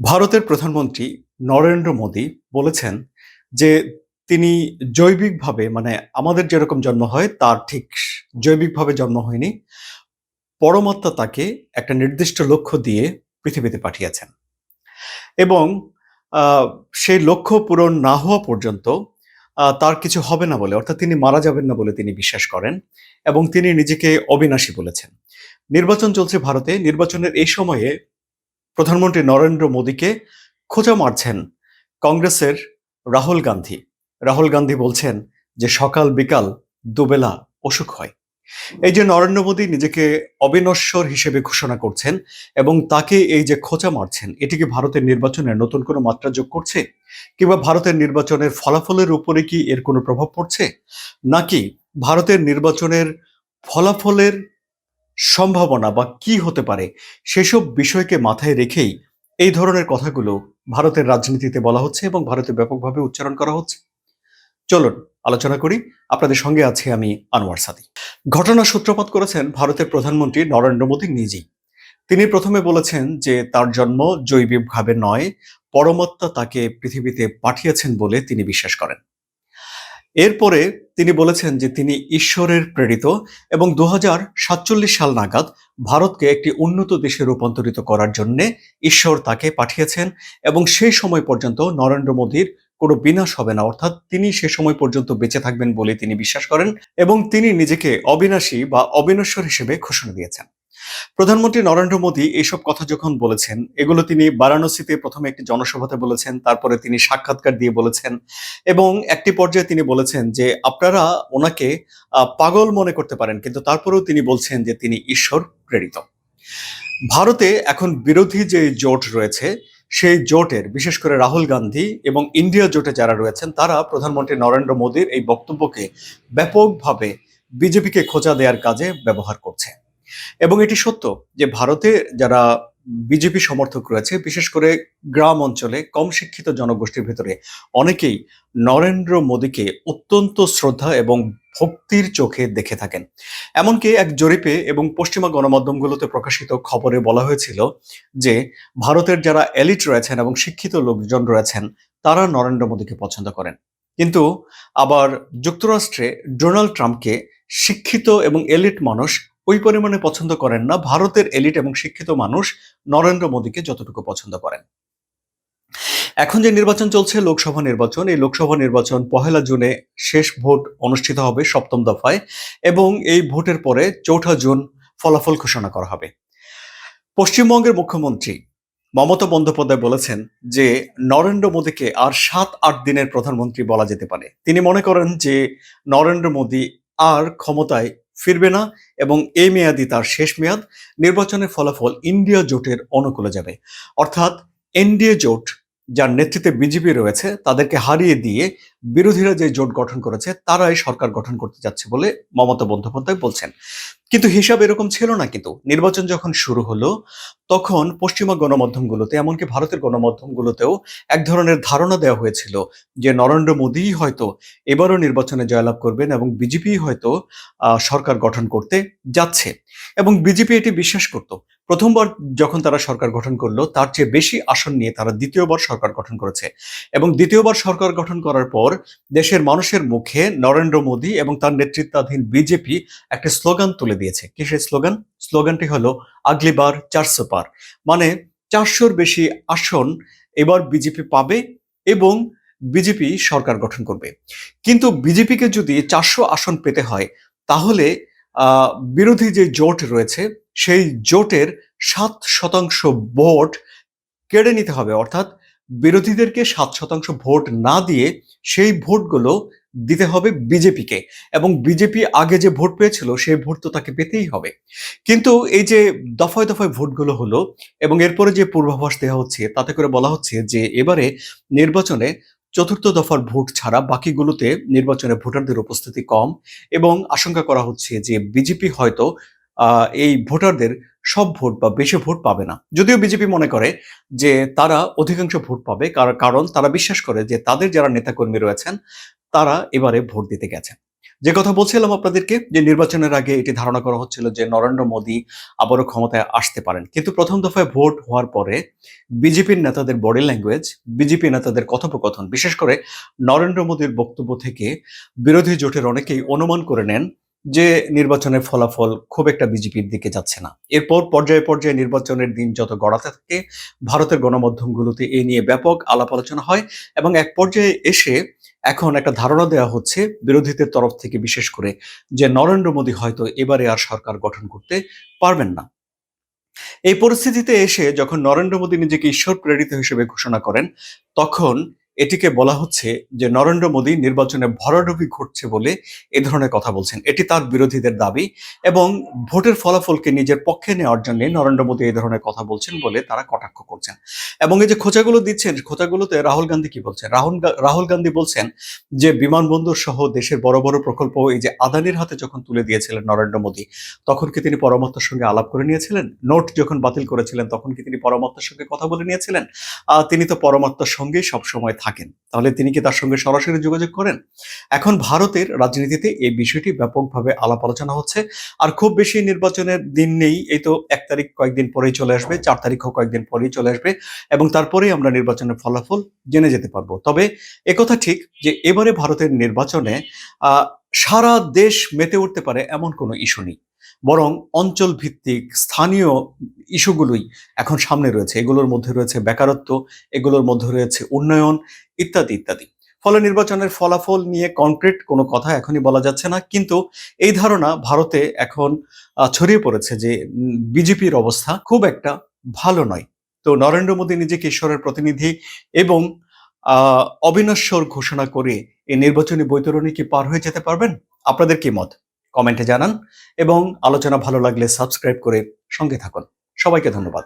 ভারতের প্রধানমন্ত্রী নরেন্দ্র মোদী বলেছেন যে তিনি জৈবিকভাবে মানে আমাদের যেরকম জন্ম হয়, তার ঠিক জৈবিকভাবে জন্ম হয়নি। পরমাত্মা তাকে একটা নির্দিষ্ট লক্ষ্য দিয়ে পৃথিবীতে পাঠিয়েছেন। এবং সেই লক্ষ্য পূরণ না হওয়া পর্যন্ত তার কিছু হবে না বলে, অর্থাৎ তিনি মারা যাবেন না বলে তিনি বিশ্বাস করেন এবং তিনি নিজেকে অবিনাশী বলেছেন। নির্বাচন চলছে ভারতে, নির্বাচনের এই সময়ে প্রধানমন্ত্রী নরেন্দ্র মোদীকে খোঁচা মারছেন কংগ্রেসের রাহুল গান্ধী। রাহুল গান্ধী বলছেন যে সকাল বিকাল দুবেলা অসুখ হয়। এই যে নরেন্দ্র মোদী নিজেকে অবিনশ্বর হিসেবে ঘোষণা করছেন এবং তাকে এই যে খোঁচা মারছেন, এটি কি ভারতের নির্বাচনে নতুন কোনো মাত্রা যোগ করছে? কিংবা ভারতের নির্বাচনের ফলাফলের উপরে কি এর কোনো প্রভাব পড়ছে? নাকি ভারতের নির্বাচনের ফলাফলের সম্ভাবনা বা কি হতে পারে সেসব বিষয়কে মাথায় রেখেই এই ধরনের কথাগুলো ভারতের রাজনীতিতে বলা হচ্ছে এবং ভারতে ব্যাপকভাবে উচ্চারণ করা হচ্ছে। চলুন, আলোচনা করি। আপনাদের সঙ্গে আছি আমি আনোয়ার সাদি। ঘটনা সূত্রপাত করেছেন ভারতের প্রধানমন্ত্রী নরেন্দ্র মোদী নিজেই। তিনি প্রথমে বলেছেন যে, তার জন্ম জৈবিকভাবে নয়, পরমাত্মা তাকে পৃথিবীতে পাঠিয়েছেন বলে তিনি বিশ্বাস করেন। এরপরে তিনি বলেছেন যে তিনি ঈশ্বরের প্রেরিত এবং দু হাজার সাতচল্লিশ সাল নাগাদ ভারতকে একটি উন্নত দেশে রূপান্তরিত করার জন্য ঈশ্বর তাকে পাঠিয়েছেন এবং সেই সময় পর্যন্ত নরেন্দ্র মোদীর কোনো বিনাশ হবে না। অর্থাৎ তিনি সে সময় পর্যন্ত বেঁচে থাকবেন বলে তিনি বিশ্বাস করেন এবং তিনি নিজেকে অবিনাশী বা অবিনশ্বর হিসেবে ঘোষণা দিয়েছেন। প্রধানমন্ত্রী নরেন্দ্র মোদী এইসব কথা যখন বলেছেন, এগুলো তিনি বারাণসীতে প্রথমে একটি জনসভাতে বলেছেন, তারপরে তিনি সাক্ষাৎকার দিয়ে বলেছেন এবং একটি পর্যায়ে তিনি বলেছেন যে আপনারা ওনাকে পাগল মনে করতে পারেন, কিন্তু তারপরেও তিনি বলছেন যে তিনি ঈশ্বর প্রেরিত। ভারতে এখন বিরোধী যে জোট রয়েছে, সেই জোটের, বিশেষ করে রাহুল গান্ধী এবং ইন্ডিয়া জোটে যারা রয়েছেন, তারা প্রধানমন্ত্রী নরেন্দ্র মোদীর এই বক্তব্যকে ব্যাপকভাবে বিজেপিকে খোঁচা দেওয়ার কাজে ব্যবহার করছে। এবং এটি সত্য যে ভারতে যারা বিজেপি সমর্থক রয়েছে, বিশেষ করে গ্রাম অঞ্চলে কম শিক্ষিত জনগোষ্ঠীর ভেতরে অনেকেই নরেন্দ্র মোদীকে অত্যন্ত শ্রদ্ধা এবং ভক্তির চোখে দেখে থাকেন। এমনকি এক জরিপে এবং পশ্চিমা গণমাধ্যমগুলোতে প্রকাশিত খবরে বলা হয়েছিল যে ভারতের যারা এলিট রয়েছেন এবং শিক্ষিত লোকজন রয়েছেন, তারা নরেন্দ্র মোদীকে পছন্দ করেন। কিন্তু আবার যুক্তরাষ্ট্রে ডোনাল্ড ট্রাম্পকে শিক্ষিত এবং এলিট মানুষ ওই পরিমাণে পছন্দ করেন না। ভারতের এলিট এবং শিক্ষিত মানুষ নরেন্দ্র মোদীকে যতটুকু পছন্দ করেন। এখন যে নির্বাচন চলছে, লোকসভা নির্বাচন, এই লোকসভা নির্বাচন পহেলা জুনে শেষ ভোট অনুষ্ঠিত হবে সপ্তম দফায় এবং এই ভোটের পরে চৌঠা জুন ফলাফল ঘোষণা করা হবে। পশ্চিমবঙ্গের মুখ্যমন্ত্রী মমতা বন্দ্যোপাধ্যায় বলেছেন যে, নরেন্দ্র মোদীকে আর সাত, আট দিনের প্রধানমন্ত্রী বলা যেতে পারে। তিনি মনে করেন যে, নরেন্দ্র মোদী আর ক্ষমতায় ফিরবে না এবং এই মেয়াদি তার শেষ মেয়াদ। নির্বাচনের ফলাফল ইন্ডিয়া জোটের অনুকূলে যাবে। অর্থাৎ এনডিএ জোট যার নেতৃত্বে বিজেপি রয়েছে, তাদেরকে হারিয়ে দিয়ে বিরোধীরা যে জোট গঠন করেছে, তারাই সরকার গঠন করতে যাচ্ছে বলে মমতা বন্দ্যোপাধ্যায় বলছেন। কিন্তু হিসাব এরকম ছিল না কিন্তু। নির্বাচন যখন শুরু হলো, তখন পশ্চিমা গণমাধ্যমগুলোতে, এমনকি ভারতের গণমাধ্যমগুলোতেও এক ধরনের ধারণা দেওয়া হয়েছিল যে নরেন্দ্র মোদীই হয়তো এবারও নির্বাচনে জয়লাভ করবেন এবং বিজেপি হয়তো সরকার গঠন করতে যাচ্ছে। এবং বিজেপি এটি বিশ্বাস করত। প্রথমবার যখন তারা সরকার গঠন করল, তার চেয়ে বেশি আসন নিয়ে তারা দ্বিতীয়বার সরকার গঠন করেছে। এবং দ্বিতীয়বার সরকার গঠন করার পর, দেশের মানুষের মুখে নরেন্দ্র মোদী এবং তার নেতৃত্বাধীন বিজেপি একটা স্লোগান তুলে দিয়েছে। কি সেই স্লোগান? স্লোগানটি হলো আগলিবার চারশো পার। মানে চারশোর বেশি আসন এবার বিজেপি পাবে এবং বিজেপি সরকার গঠন করবে। কিন্তু বিজেপিকে যদি চারশো আসন পেতে হয়, তাহলে বিরোধী যে জোট রয়েছে সেই জোটের সাত শতাংশ ভোট কেড়ে নিতে হবে। অর্থাৎ বিরোধীদেরকে সাত শতাংশ ভোট না দিয়ে সেই ভোটগুলো দিতে হবে বিজেপিকে। এবং বিজেপি আগে যে ভোট পেয়েছিল, সেই ভোট তো তাকে পেতেই হবে। কিন্তু এই যে দফায় দফায় ভোটগুলো হলো এবং এরপরে যে পূর্বাভাস দেওয়া হচ্ছে, তাতে করে বলা হচ্ছে যে এবারে নির্বাচনে চতুর্থ দফার ভোট ছাড়া বাকিগুলোতে নির্বাচনে ভোটারদের উপস্থিতি কম এবং আশঙ্কা করা হচ্ছে যে বিজেপি হয়তো এই ভোটারদের সব ভোট বা বেশি ভোট পাবে না। যদিও বিজেপি মনে করে যে তারা অধিকাংশ ভোট পাবে, কার- কারণ তারা বিশ্বাস করে যে তাদের যারা নেতাকর্মী রয়েছেন, তারা এবারে ভোট দিতে গেছেন যে কথা বলছিলাম আপনাদেরকে, যে নির্বাচনের আগে এটি ধারণা করা হচ্ছিল যে নরেন্দ্র মোদী আবারও ক্ষমতায় আসতে পারেন। কিন্তু প্রথম দফায় ভোট হওয়ার পরে বিজেপির নেতাদের বডি ল্যাঙ্গুয়েজ বিজেপি নেতাদের কথোপকথন, বিশেষ করে নরেন্দ্র মোদীর বক্তব্য থেকে বিরোধী জোটের অনেকেই অনুমান করে নেন যে নির্বাচনের ফলাফল খুব একটা বিজেপির দিকে যাচ্ছে না। এরপর পর্যায়ে পর্যায়ে নির্বাচনের দিন যত গড়াতে থাকে, ভারতের গণমাধ্যমগুলোতে এ নিয়ে ব্যাপক আলাপ আলোচনা হয় এবং এক পর্যায়ে এসে এখন একটা ধারণা দেওয়া হচ্ছে বিরোধীদের তরফ থেকে বিশেষ করে যে নরেন্দ্র মোদী হয়তো এবারে আর সরকার গঠন করতে পারবেন না। এই পরিস্থিতিতে এসে যখন নরেন্দ্র মোদী নিজেকে ঈশ্বর প্রেরিত হিসেবে ঘোষণা করেন, তখন এটিকে বলা হচ্ছে যে নরেন্দ্র মোদী নির্বাচনে ভরাডুবি ঘটছে বলে এ ধরনের কথা বলছেন। এটি তার বিরোধীদের দাবি এবং ভোটের ফলাফলকে নিজের পক্ষে নেওয়ার জন্য নরেন্দ্র মোদী এই ধরনের কথা বলছেন বলে তারা কটাক্ষ করছেন। এবং এই যে খোঁচাগুলো দিচ্ছেন খোঁচাগুলোতে রাহুল গান্ধী কি বলছেন? রাহুল রাহুল গান্ধী বলছেন যে বিমানবন্দর সহ দেশের বড় বড় প্রকল্প এই যে আদানির হাতে যখন তুলে দিয়েছিলেন নরেন্দ্র মোদী, তখন কি তিনি পরমাত্মার সঙ্গে আলাপ করে নিয়েছিলেন? নোট যখন বাতিল করেছিলেন, তখন কি তিনি পরমাত্মার সঙ্গে কথা বলে নিয়েছিলেন? তিনি তো পরমাত্মার সঙ্গেই সবসময় থাকেন। তাহলে তিনি কি তার সঙ্গে সরাসরি যোগাযোগ করেন? এখন ভারতের রাজনীতিতে এই বিষয়টি ব্যাপকভাবে আলাপ আলোচনা হচ্ছে। আর খুব বেশি নির্বাচনের দিন নেই, এই তো এক তারিখ কয়েকদিন পরেই চলে আসবে, চার তারিখও কয়েকদিন পরেই চলে আসবে এবং তারপরেই আমরা নির্বাচনের ফলাফল জেনে যেতে পারব। তবে একথা ঠিক যে এবারে ভারতের নির্বাচনে সারা দেশ মেতে উঠতে পারে এমন কোনো ইস্যু নেই। বরং অঞ্চল ভিত্তিক স্থানীয় ইস্যুগুলোই এখন সামনে রয়েছে। এগুলোর মধ্যে রয়েছে বেকারত্ব, এগুলোর মধ্যে রয়েছে উন্নয়ন ইত্যাদি ইত্যাদি। ফলে নির্বাচনের ফলাফল নিয়ে কনক্রিট কোনো কথা এখনই বলা যাচ্ছে না। কিন্তু এই ধারণা ভারতে এখন ছড়িয়ে পড়েছে যে বিজেপির অবস্থা খুব একটা ভালো নয়। তো নরেন্দ্র মোদী নিজেকে ঈশ্বরের প্রতিনিধি এবং অবিনশ্বর ঘোষণা করে এই নির্বাচনী বৈতরণী কি পার হয়ে যেতে পারবেন? আপনাদের কি মত? কমেন্টে জানান এবং আলোচনা ভালো লাগলে সাবস্ক্রাইব করে সঙ্গে থাকুন। সবাইকে ধন্যবাদ।